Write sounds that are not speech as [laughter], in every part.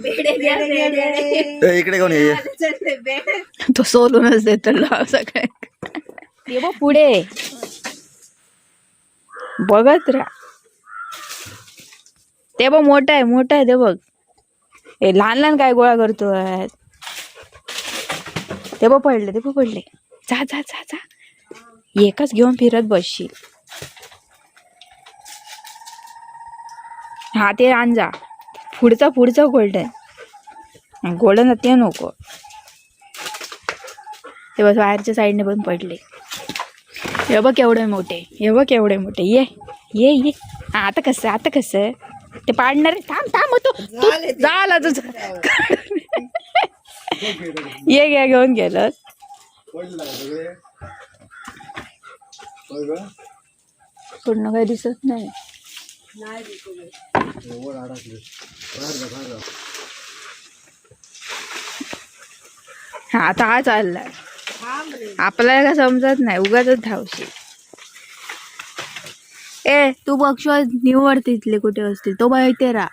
ए, इकडे कोण ये तो सोलूनच देतो लाव सगळे. ते बघ पुढे. बघत राहा. ते बघ मोठा आहे मोठा आहे ते बघ. ए लहान लहान काय गोळा करतोय? ते बघ पडले ते बघ पडले. जा जा जा जा. एकच घेऊन फिरत बसशील. हा ते आण जा. पुढचा पुढचा गोल्डन गोल्डन ते नको. ते बस बाहेरच्या साईडने पण पडले. हे बघ केवढे मोठे. हे बघ केवढे मोठे. ये ये ये. आता कसं आता कसं? ते पाडणार. थांब थांब तू तू- झाला तुझं. ये घ्या घेऊन गेलं पूर्ण काही दिसत नाही. आता हा चाललाय. आपल्याला काय समजत नाही उगाच धावशी ए तू पक्ष निवड तिथले कुठे असतील तो माहिती राहा.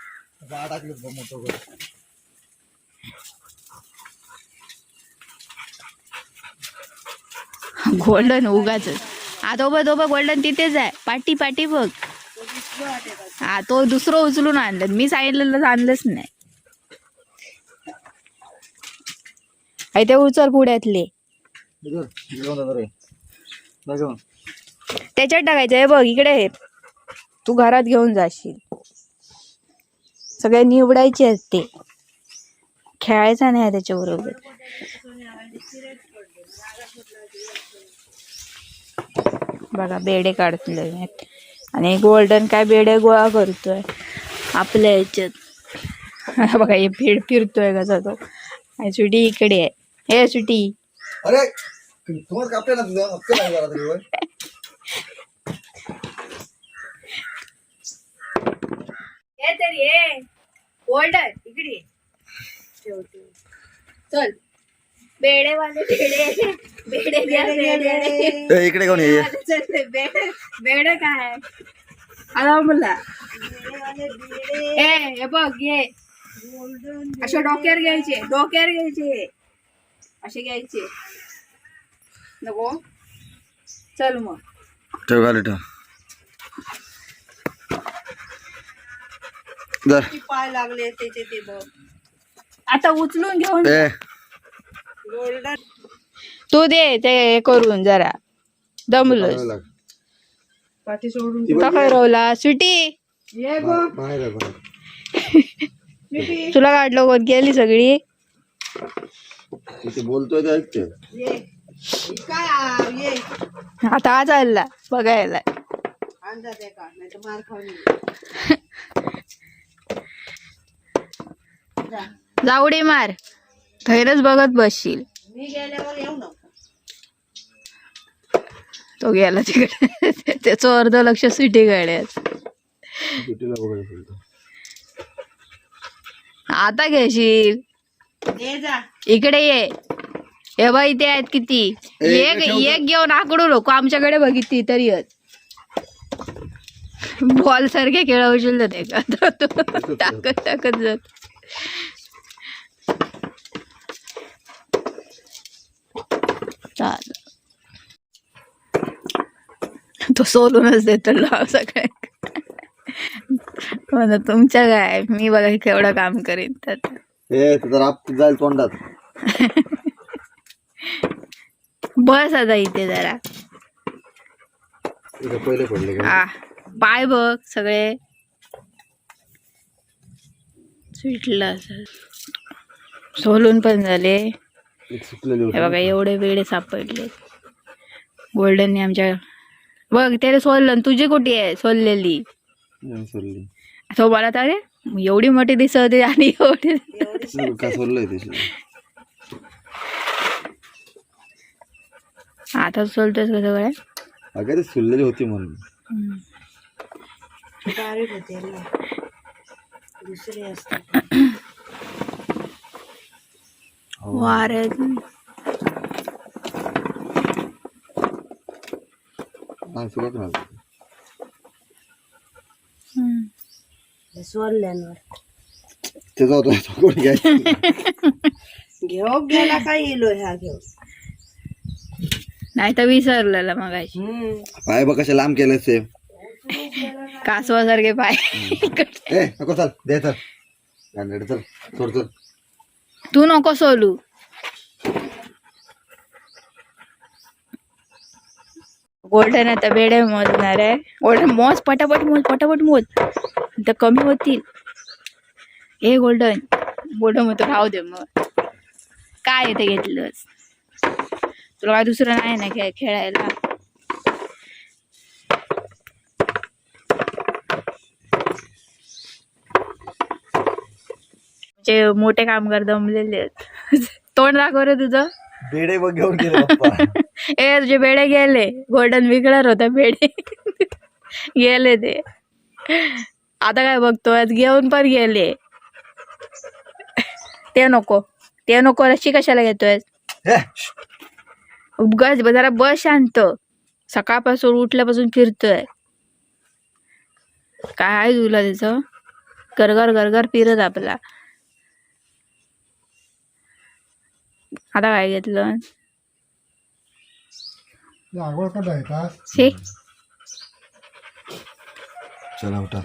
गोल्डन उगाच हा तो तो गोल्डन तिथेच आहे. पाटी पाटी बघ. हा तो दुसरं उचलून आणलं. मी सांगितलेलं आणलंच नाही. आहे ते उचल पुढ्यातले. त्याच्यात टाकायचं आहे बघ इकडे आहे. तू घरात घेऊन जाशील. सगळे निवडायचे आहेत ते. खेळायचा नाही त्याच्याबरोबर. बघा बेडे काढतले आणि गोल्डन काय बेडे गोळा करतोय. आपल्या ह्याच्यात [laughs] बघा हे फिर फिरतोय कसा तो. आणि सुटी इकडे आहे. हे सुटी. अरे तरी ये. गोल्डन इकडे चल. बेडेवाले बेडे बेडे द्या बेडे. ए, इकडे कोण ये? बेड बेड काय आला मुला ए हे बघ ये. अशा डोक्यावर घ्यायचे डोक्यावर घ्यायचे. असे घ्यायचे. नको. चल मग. ठेव खाली ठेव. धर. पाय लागले त्याचे ते बघ. आता उचलून घेऊन ए. गोल्डन तू दे ते करून जरा. दमलोस. पाठी सोडून का काय रवला सुटी ये बघ. बाहेर आहे, बाहेर. तुला काढलं कोण गेली सगळी? इथे बोलतोय ते ऐकते. ये. काय आ, ये. आता हा चालला बघायला. अंदाज आहे का नाही तर मार खाऊन ये. [laughs] जा. जाऊडे मार. थैरच बघत बसशील. मी गेल्यावर येऊ नको. तो गेला तिकडे. [laughs] त्याचं अर्ध लक्ष सिटी गाड्यात सुट्टीला बघायला बोलतो. आता घेशील. ये जा. इकडे ये. हे बाई ते आहेत किती? एक एक घेऊन आकडू नको. आमच्याकडे बघितली तरी बॉल सारखे खेळवशील तर ते का तो टाकत टाकत जात. चाल तो सोलूनच देतो लाव सगळे म्हणा तुमच्या काय? मी बघा केवढं काम करीन त्यात ए तुझा राप जाईल तोंडात. बस आता इथे जरा. पहिले पडले पाय बघ सगळे. सुटलं सोलून पण झाले. हे बघा एवढे वेळे सापडले. गोल्डनने आमच्या बघ त्याला सोललं तुझी कुठे आहे? सोललेली तो मला तर अरे एवढी मोठी दिसत होती आणि एवढी का आता सोलतोस कसं काय अगं ते सुललेली होती म्हणून. दुसरे असते. हा झाली सोडल्यांवर त्याचा होतो तो कोणी घ्यायचा घेऊ गेला काय येलो ह्या घेऊ नाही तर विसरलेला मग पाय बघ कशा लांब केले सेम कासवासारखे पाय ए नको चल दे चल. चल सोड चल. तू नको सोलू. गोल्डन आता बेडे मोजणार आहे. गोल्डन मोज पटापट मोज पटापट मोज. तर कमी होतील. ए गोल्डन गोल्डन मग राहू दे मग. काय येते घेतलंस? तुला काय दुसरं नाही ना खेळायला? जे मोठे कामगार दमलेले आहेत. [laughs] तोंड दाखव रे तुझं? बेडे बघ घेऊन गेले [laughs] ए तुझे बेडे गेले. गोल्डन विकणार होता बेडे. [laughs] गेले ते. आता काय बघतोय घेऊन पण गेले. ते नको. ते नको. रशी कशाला घेतोय? उगाच जरा बस शांत. सकाळपासून उठल्यापासून फिरतोय. काय आहे तुला त्याचं? गरगर गरगर फिरत आपला. आता काय घेतलं आवड का शे चला उठा